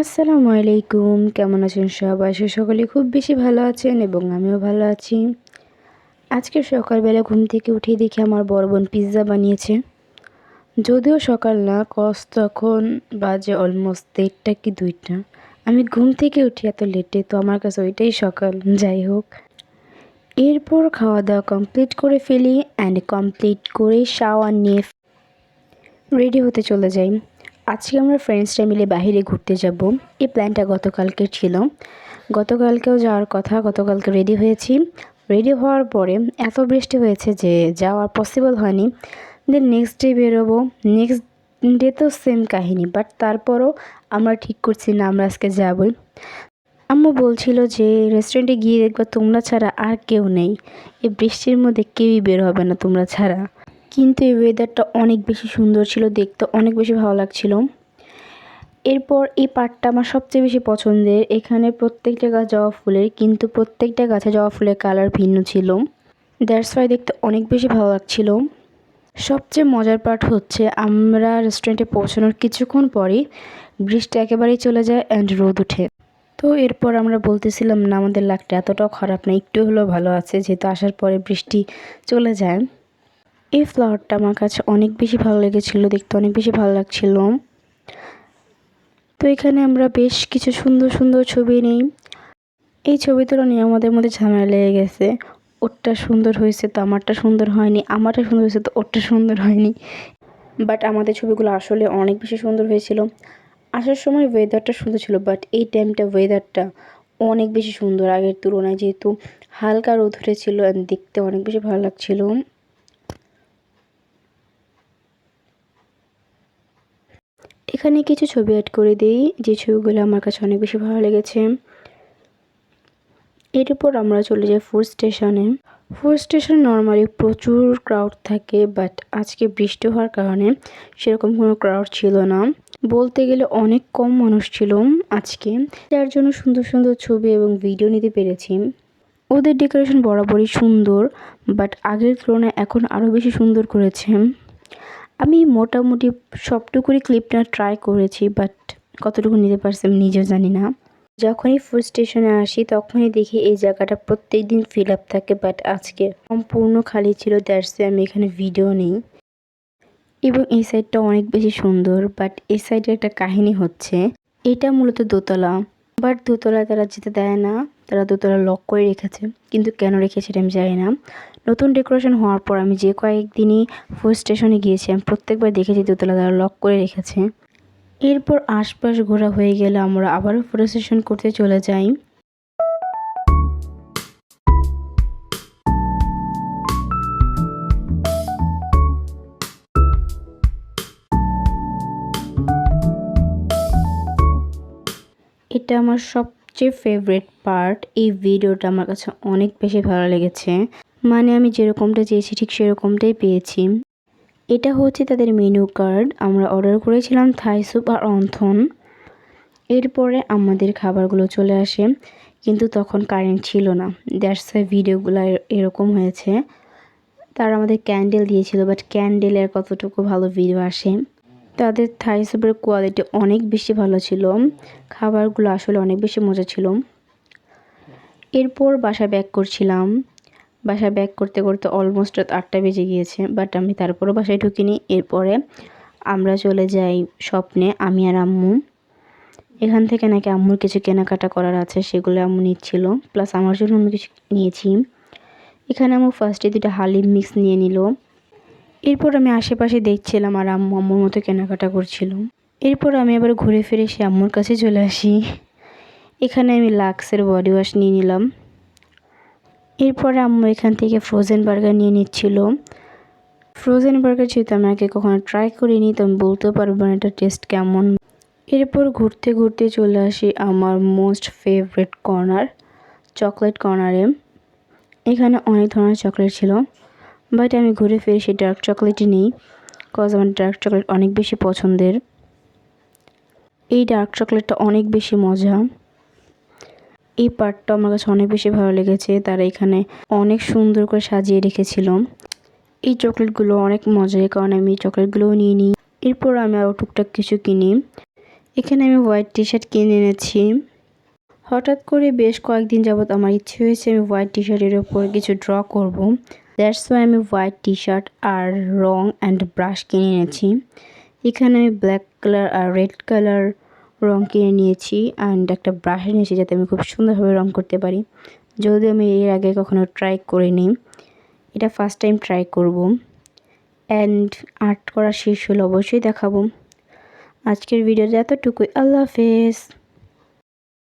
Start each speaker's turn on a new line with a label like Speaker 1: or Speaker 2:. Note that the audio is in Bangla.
Speaker 1: আসসালামু আলাইকুম। কেমন আছেন সবাই? সে সকলে খুব বেশি ভালো আছেন এবং আমিও ভালো আছি। আজকে সকালবেলা ঘুম থেকে উঠে দেখি আমার বড় বোন পিৎজা বানিয়েছে। যদিও সকাল না, কস তখন বাজে অলমোস্ট দেড়টা কি দুইটা। আমি ঘুম থেকে উঠি এত লেটে তো আমার কাছে ওইটাই সকাল। যাই হোক। এরপর খাওয়া দাওয়া কমপ্লিট করে ফেলি অ্যান্ড কমপ্লিট করে শাওয়ার নিয়ে রেডি হতে চলে যাই। আজকে আমরা ফ্রেন্ডসরা মিলে বাইরে ঘুরতে যাব। এই প্ল্যানটা গতকালকে ছিল। গতকালকেও যাওয়ার কথা, গতকালকে রেডি হয়েছি। রেডি হওয়ার পরে এত বৃষ্টি হয়েছে যে যাওয়ার পসিবল হয়নি। দেন নেক্সট ডে বেরোবো। নেক্সট ডে তো সেম কাহিনী বাট তারপরও আমরা ঠিক করছি না, আমরা আজকে যাবই। আম্মু বলছিল যে রেস্টুরেন্টে গিয়ে দেখবা তোমরা ছাড়া আর কেউ নেই। এই বৃষ্টির মধ্যে কেউই বের হবে না তোমরা ছাড়া। কিন্তু এই ওয়েদারটা অনেক বেশি সুন্দর ছিল, দেখতে অনেক বেশি ভালো লাগছিল। এরপর এই পার্টটা আমার সবচেয়ে বেশি পছন্দের। এখানে প্রত্যেকটা গাছ জবা ফুলের, কিন্তু প্রত্যেকটা গাছে জবা ফুলের কালার ভিন্ন ছিল। দ্যাটস ওয়াই দেখতে অনেক বেশি ভালো লাগছিল। সবচেয়ে মজার পার্ট হচ্ছে, আমরা রেস্টুরেন্টে পৌঁছানোর কিছুক্ষণ পরেই বৃষ্টি একেবারেই চলে যায় অ্যান্ড রোদ ওঠে। তো এরপর আমরা বলতেছিলাম, না, আমাদের লাকটা এতটাও খারাপ না, একটু হলেও ভালো আছে। যেহেতু আসার পরে বৃষ্টি চলে যায়। এই ফ্লাওয়ারটা আমার কাছে অনেক বেশি ভালো লেগেছিল, দেখতে অনেক বেশি ভালো লাগছিল। তো এখানে আমরা বেশ কিছু সুন্দর সুন্দর ছবি নিই। এই ছবি তোলা নিয়ে আমাদের মধ্যে ঝামেলা লেগে গেছে। ওরটা সুন্দর হয়েছে তো আমারটা সুন্দর হয়নি, আমারটা সুন্দর হয়েছে তো ওরটা সুন্দর হয়নি। বাট আমাদের ছবিগুলো আসলে অনেক বেশি সুন্দর হয়েছিল। আসার সময় ওয়েদারটা সুন্দর ছিল বাট এই টাইমটা ওয়েদারটা অনেক বেশি সুন্দর। আগের তুলনায় যেহেতু হালকা রোদ উঠেছিল দেখতে অনেক বেশি ভালো লাগছিল। এখানে কিছু ছবি অ্যাড করে দিই, যে ছবিগুলো আমার কাছে অনেক বেশি ভালো লেগেছে। এর উপর আমরা চলে যাই ফুড স্টেশনে ফুড স্টেশনে নর্মালি প্রচুর ক্রাউড থাকে বাট আজকে বৃষ্টি হওয়ার কারণে সেরকম কোনো ক্রাউড ছিল না। বলতে গেলে অনেক কম মানুষ ছিল আজকে। যার জন্য সুন্দর সুন্দর ছবি এবং ভিডিও নিতে পেরেছি। ওদের ডেকোরেশন বরাবরই সুন্দর বাট আগের তুলনায় এখন আরও বেশি সুন্দর করেছে। আমি মোটামুটি সবটুকুরই ক্লিপটা ট্রাই করেছি বাট কতটুকু নিতে পারছি আমি নিজেও জানি না। যখনই ফুড স্টেশনে আসি, তখনই দেখি এই জায়গাটা প্রত্যেক দিন ফিল আপ থাকে বাট আজকে সম্পূর্ণ খালি ছিল দ্যাটসে আমি এখানে ভিডিও নেই। এবং এই সাইডটা অনেক বেশি সুন্দর বাট এই সাইডে একটা কাহিনী হচ্ছে, এটা মূলত দোতলা। বাট দোতলা তারা যেতে দেয় না, তারা দোতলা লক করে রেখেছে, কিন্তু কেন রেখেছে এটা আমি জানি না। নতুন ডেকোরেশন হওয়ার পর আমি যে কয়েকদিনই ফুল স্টেশনে গিয়েছি, আমি প্রত্যেকবার দেখেছি দোতলা তারা লক করে রেখেছে। এরপর আশপাশ ঘোরা হয়ে গেলে আমরা আবারও ফটো সেশন করতে চলে যাই। এটা আমার সবচেয়ে ফেভারিট পার্ট এই ভিডিওটা আমার কাছে অনেক বেশি ভালো লেগেছে। মানে আমি যেরকমটা চেয়েছি, ঠিক সেরকমটাই পেয়েছি। এটা হচ্ছে তাদের মেনু কার্ড আমরা অর্ডার করেছিলাম থাই স্যুপ আর অন্থন। এরপরে আমাদের খাবারগুলো চলে আসে, কিন্তু তখন কারেন্ট ছিল না। দ্যাটস ওয়াই ভিডিওগুলো এরকম হয়েছে। তারা আমাদের ক্যান্ডেল দিয়েছিল বাট ক্যান্ডেলের কতটুকু ভালো ভিডিও আসে? তাদের থাই স্যুপের কোয়ালিটি অনেক বেশি ভালো ছিল। খাবারগুলো আসলে অনেক বেশি মজা ছিল। এরপর বাসা ব্যাক করছিলাম। বাসায় ব্যাক করতে করতে অলমোস্ট রাত আটটা বেজে গিয়েছে বাট আমি তারপরও বাসায় ঢুকিনি। এরপরে আমরা চলে যাই স্বপ্নে, আমি আর আম্মু। এখান থেকে নাকি আম্মুর কিছু কেনাকাটা করার আছে, সেগুলো আম্মু নিচ্ছিল প্লাস আমার জন্য আমি কিছু নিয়েছি। এখানে আম্মু ফার্স্টে দুটো হালিম মিক্স নিয়ে নিল। এরপর আমি আশেপাশে দেখছিলাম আর আম্মু আম্মুর মতো কেনাকাটা করছিল। এরপর আমি আবার ঘুরে ফিরে সে আম্মুর কাছে চলে আসি। এখানে আমি লাক্সের বডি ওয়াশ নিয়ে নিলাম। এরপরে আম্মু এখান থেকে ফ্রোজেন বার্গার নিয়ে নিচ্ছিল। ফ্রোজেন বার্গার যেহেতু আমি আগে কখনো ট্রাই করিনি, তো আমি বলতেও পারব না এটা টেস্ট কেমন। এরপর ঘুরতে ঘুরতে চলে আসি আমার মোস্ট ফেভারেট কর্নার চকলেট কর্নারে এখানে অনেক ধরনের চকলেট ছিল বাট আমি ঘুরে ফিরে সেই ডার্ক চকলেটই নিই কজ আমার ডার্ক চকলেট অনেক বেশি পছন্দের। এই ডার্ক চকলেটটা অনেক বেশি মজা। এই পার্টটা আমার কাছে অনেক বেশি ভালো লেগেছে। তারা এখানে অনেক সুন্দর করে সাজিয়ে রেখেছিল। এই চকলেটগুলো অনেক মজার, কারণ আমি এই চকলেটগুলোও নিয়ে নিই। এরপর আমি আরও টুকটাক কিছু কিনি। এখানে আমি হোয়াইট টি শার্ট কিনে এনেছি। হঠাৎ করে বেশ কয়েকদিন যাবৎ আমার ইচ্ছে হয়েছে আমি হোয়াইট টি শার্টের ওপর কিছু ড্র করব। দ্যাটস ওয়াই আমি হোয়াইট টি শার্ট আর রং অ্যান্ড ব্রাশ কিনে এনেছি। এখানে আমি ব্ল্যাক কালার আর রেড কালার রং কিনে নিয়েছি অ্যান্ড একটা ব্রাশ নিয়েছি যাতে আমি খুব সুন্দরভাবে রং করতে পারি। যদিও আমি এর আগে কখনো ট্রাই করে নিই এটা ফার্স্ট টাইম ট্রাই করব। অ্যান্ড আর্ট করা শেষ হলে অবশ্যই দেখাবো। আজকের ভিডিওটা এতটুকুই, আল্লাহ হাফেজ।